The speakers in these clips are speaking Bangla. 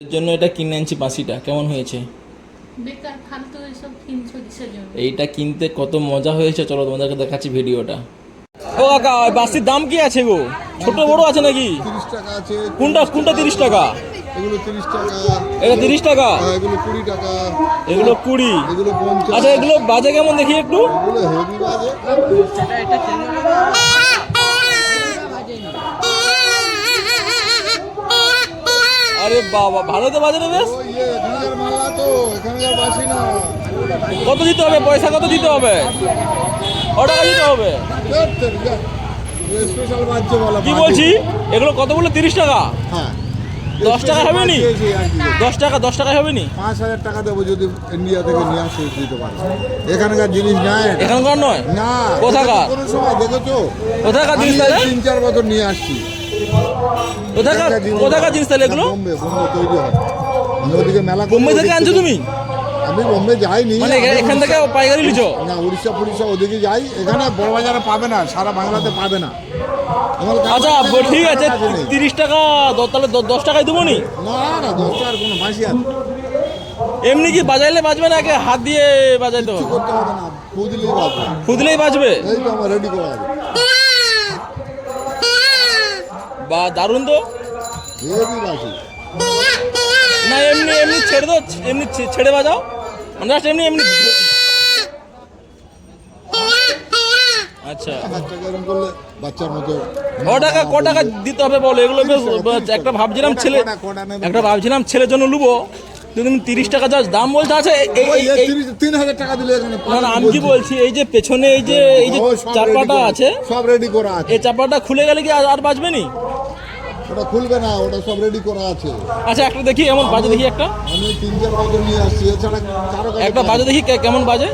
এর জন্য এটা কিনে আনছি বাঁশিটা। কেমন হয়েছে? বেকার ফালতু এসব কিনছো কিসের জন্য? এইটা কিনতে কত মজা হয়েছে চলো তোমাদেরকে দেখাচ্ছি ভিডিওটা। ও কাকা ওই বাঁশির দাম কি আছে গো? ছোট বড় আছে নাকি? তিরিশ টাকা আছে। কোনটা কোনটা তিরিশ টাকা? এগুলো তিরিশ টাকা। এটা তিরিশ টাকা? এগুলো কুড়ি টাকা। এগুলো কুড়ি? এগুলো পঞ্চাশ। আচ্ছা এগুলো বাজে কেমন দেখি একটু? এগুলো হেভি বাজে। আরে বাবা ভালো তো বাজে রে বেশ? ওই যে এখানকার মালা তো এখানকার বাসি না। কত দিতে হবে? পয়সা কত দিতে হবে? টাকা দিতে হবে? কি বলছি? এগুলো কত বলল? তিরিশ টাকা? হ্যাঁ। দশ টাকা হবে নি? দশ টাকা দশ টাকায় হবে নি? পাঁচ হাজার টাকা দেবো যদি ইন্ডিয়া থেকে নিয়ে আসে দিতে পারে। এখানকার জিনিস এটা। এখানকার নয়? না কোথাকার? কোনো সময় দেখেছ? কোথাকার জিনিস তিন চার বছর নিয়ে আসছি। কোথাকার জিনিস- কোথাকার জিনিস তাহলে এগুলো বোম্বে বোম্বে তৈরি হয়। আমি ওদিকে মেলা বোম্বে থেকে আনছো তুমি? আমি বোম্বে যাইনি। মানে এখান- থেকে পাইকারি লিছো না উড়িষ্যা ফুড়িষ্যা ওদিকে যাই। এখানে বড় বাজারে পাবে না সারা বাংলাতে পাবে না। আচ্ছা ঠিক আছে তিরিশ টাকা তাহলে দশ টাকায় দেবো নি? না না দশ টাকার কোনো বাসি আছে। এমনি কি বাজাইলে বাজবে না হাত দিয়ে বাজাইতে হবে? করতে হবে না ফুদিলেই বাজবে। ফুদলেই বাজবে? এই তো আমার রেডি করা আছে। বা দারুণ তো? না এমনি এমনি ছেড়ে দাও এমনি ছেড়ে বাজাও। জাস্ট এমনি এমনি আচ্ছা। বাচ্চার মতো ক টাকা ক টাকা দিতে হবে বলো? এগুলো বেশ একটা ভাবছিলাম ছেলে? একটা ভাবছিলাম ছেলের জন্য লুবো তুমি তিরিশ টাকা যা দাম বলতে আছে তিন হাজার টাকা দিলে না আমি কি বলছি। এই যে পেছনে এই যে এই যে করা- আছে সব রেডি করা আছে। এই চাপাটা খুলে গেলে কি আর আর বাজবে নি? ওটা খুলবে না ওটা সব রেডি করা আছে। আচ্ছা একটা দেখি এমন বাজে দেখি একটা। আমি তিন চার বছর নিয়ে আসছি এছাড়া কারও একটা বাজে দেখি কেমন বাজে?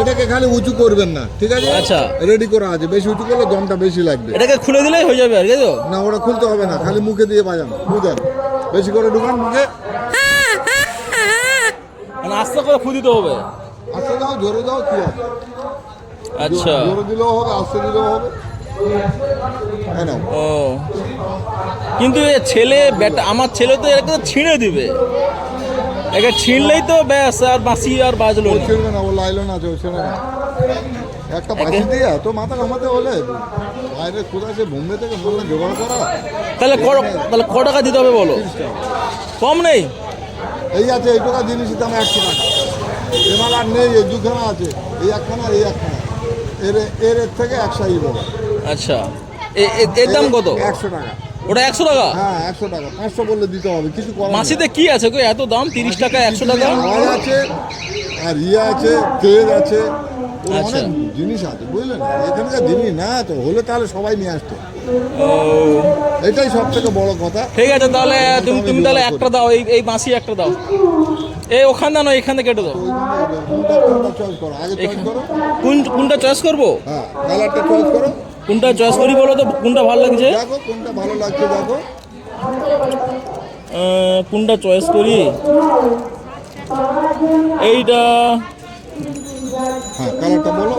এটাকে খালি উঁচু করবেন না ঠিক আছে? আচ্ছা। রেডি করা আছে বেশি উঁচু করলে দমটা বেশি লাগবে। এটাকে খুলে দিলেই হয়ে যাবে আর কি না ওটা খুলতে হবে না খালি মুখে দিয়ে বাজান বুঝেন বেশি করে ঢুকান মুখে। মানে আস্তে করে ফু দিতে হবে। আস্তে দাও জোরে দাও কি আচ্ছা। জোরে দিলেও হবে আস্তে দিলেও হবে। ও। কিন্তু এ ছেলে বেটা আমার ছেলে তো এটাকে তো ছিঁড়ে দিবে। একে ছিঁড়লেই তো ব্যাস আর বাঁশি আর বাজলো। ছেড়বে না ও লাইলো না ও ছেড়ে না। একটা বাসি দিয়ে এত মাথা ঘামাতে হলে বাইরে কোথায় সে বোম্বে থেকে বললে জোগাড় করা? তাহলে ক তাহলে ক টাকা দিতে হবে বলো? কম নেই? এই আছে এই টাকা জিনিসের দাম একশো টাকা। এবার আর নেই এই দুখানা আছে। এই একখানা এই একখানা। এর এর থেকে একশাই বলো। আচ্ছা। এর দাম কত? একশো টাকা। ওটা একশো টাকা? হ্যাঁ একশো টাকা। পাঁচশো বললে দিতে হবে কিছু মাসিতে কি আছে গো? এত দাম? তিরিশ টাকা একশো টাকা? আওয়াজ আছে? আর ইয়ে আছে তেল আছে। আচ্ছা। অনেক জিনিস আছে বুঝলেন? এখানকার জিনিস না তো হলে তাহলে সবাই নিয়ে আসতো। ও। এটাই সব থেকে বড় কথা। ঠিক আছে তাহলে তুমি তুমি তাহলে একটা দাও এই এই বাঁশি একটা দাও। এই ওখানে না এখান থেকে কেটে দাও। কোনটা চয়েস করো? আগে চয়েস করো। কোন কোনটা চয়েস করব? হ্যাঁ কালারটা চয়েস করো। কোনটা চয়েস করি বলো তো? কোনটা ভালো লাগছে? দেখো কোনটা ভালো লাগছে দেখো। কোনটা চয়েস করি? এইটা হ্যাঁ কালারটা বলো।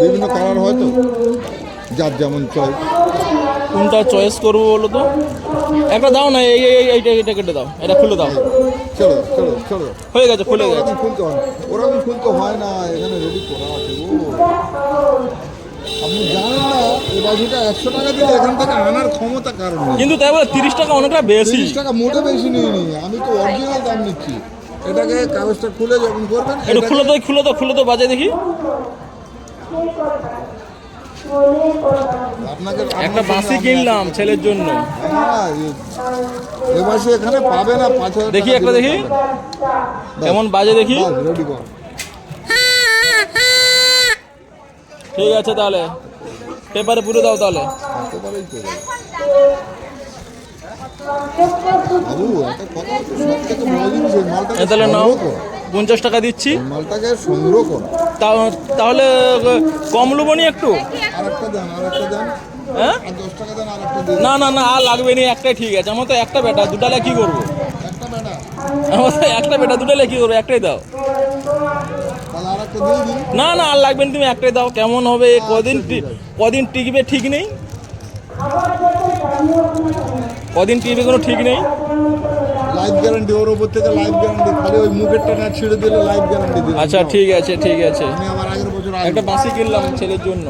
বিভিন্ন কালার হয় তো। যার যেমন চয়েস কোনটা চয়েস করব বলো তো? একটা দাও না এই এই- এইটা এইটা কেটে দাও। এটা খুলে দাও। দাও ছেড়ে দাও হয়ে গেছে খুলে গেছে। খুলতে হয় ওরকম খুলতে হয় না এখানে রেডি করা আছে। ও এই একশো টাকা দিলে এখান থেকে আনার ক্ষমতা কারণ নেই? কিন্তু তাই বলে তিরিশ টাকা অনেকটা বেশি। তিরিশ টাকা মোটে বেশি নিয়ে নি আমি তো অরিজিনাল দাম নিচ্ছি। এটাকে কাগজটা খুলে যখন করবেন একটু এটাকে- খুলে তো খুলে তো খুলে তো বাজে দেখি। আপনাকে একটা সঙ্গে কিনলাম ছেলের জন্য। এ- বাসি এখানে পাবে না পাঁচ হাজার দেখি একটা দেখি। পাবে না। কেমন বাজে দেখি। রেডি কর। ঠিক আছে তাহলে। পেপারে পুরো দাও তাহলে। তো তাহলে নাও পঞ্চাশ টাকা দিচ্ছি। মালটাকে সংগ্রহ করো তা- তাহলে কম লুবো নি একটু? দেন দেন। হ্যাঁ? টাকা দেন না না না আর লাগবে নি একটাই ঠিক আছে। আমার তো একটা বেটা দুটালে কি করব? একটা বেটা। আমার তো একটা বেটা দুটালে কি করব? একটাই দাও তাহলে আর একটা দিয়ে দিন না না আর লাগবেন না তুমি একটাই দাও কেমন হবে কদিন কদিন টিকবে ঠিক নেই? কদিন টিকবে কোনো ঠিক নেই? লাইফ গ্যারান্টি ওর উপর থেকে লাইফ গ্যারান্টি খালি ওই মুখেরটা না ছিঁড়ে দিলে লাইফ গ্যারান্টি দিবে আচ্ছা ঠিক আছে ঠিক আছে। আমি আবার আগের বছর একটা বাসি বাঁশি কিনলাম ছেলের জন্য।